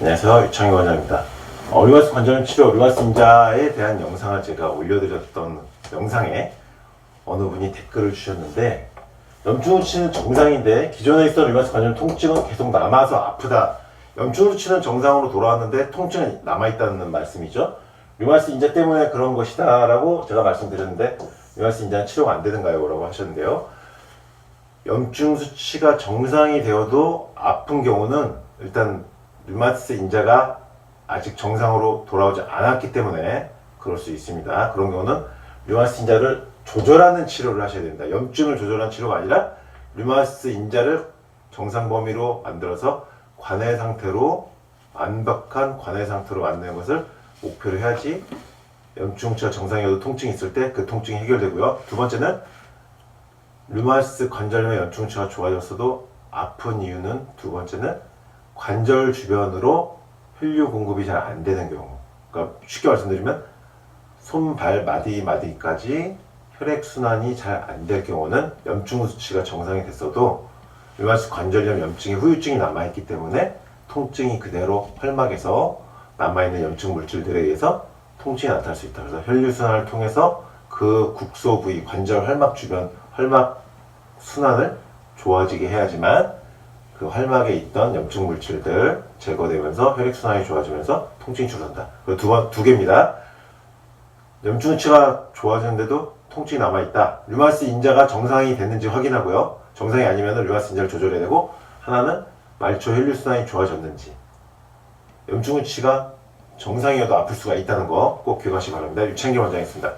안녕하세요. 유창희 원장입니다. 어, 리마스 관절 치료 리마스 인자에 대한 영상을 제가 올려드렸던 영상에 어느 분이 댓글을 주셨는데 염증 수치는 정상인데 기존에 있던 리마스 관절 통증은 계속 남아서 아프다. 염증 수치는 정상으로 돌아왔는데 통증은 남아있다는 말씀이죠. 리마스 인자 때문에 그런 것이다 라고 제가 말씀드렸는데 리마스 인자는 치료가 안 되는가요? 라고 하셨는데요. 염증 수치가 정상이 되어도 아픈 경우는 일단 류마티스 인자가 아직 정상으로 돌아오지 않았기 때문에 그럴 수 있습니다. 그런 경우는 류마티스 인자를 조절하는 치료를 하셔야 됩니다. 염증을 조절하는 치료가 아니라 류마티스 인자를 정상 범위로 만들어서 관해 상태로 완벽한 관해 상태로 만드는 것을 목표로 해야지 염증치가 정상이어도 통증이 있을 때 그 통증이 해결되고요. 두 번째는 류마티스 관절염의 염증치가 좋아졌어도 아픈 이유는 두 번째는 관절 주변으로 혈류 공급이 잘 안 되는 경우. 그러니까 쉽게 말씀드리면 손, 발, 마디, 마디까지 혈액 순환이 잘 안 될 경우는 염증 수치가 정상이 됐어도 류마티스 관절염 염증의 후유증이 남아 있기 때문에 통증이 그대로 혈막에서 남아 있는 염증 물질들에 의해서 통증이 나타날 수 있다. 그래서 혈류 순환을 통해서 그 국소 부위 관절 혈막 주변 혈막 순환을 좋아지게 해야지만 그 활막에 있던 염증 물질들 제거되면서 혈액 순환이 좋아지면서 통증이 줄어든다. 두 번, 두 개입니다. 염증치가 좋아졌는데도 통증이 남아있다. 류마스 인자가 정상이 됐는지 확인하고요. 정상이 아니면 류마스 인자를 조절해야 되고, 하나는 말초 혈류 순환이 좋아졌는지. 염증치가 정상이어도 아플 수가 있다는 거 꼭 기억하시기 바랍니다. 유창기 원장이었습니다.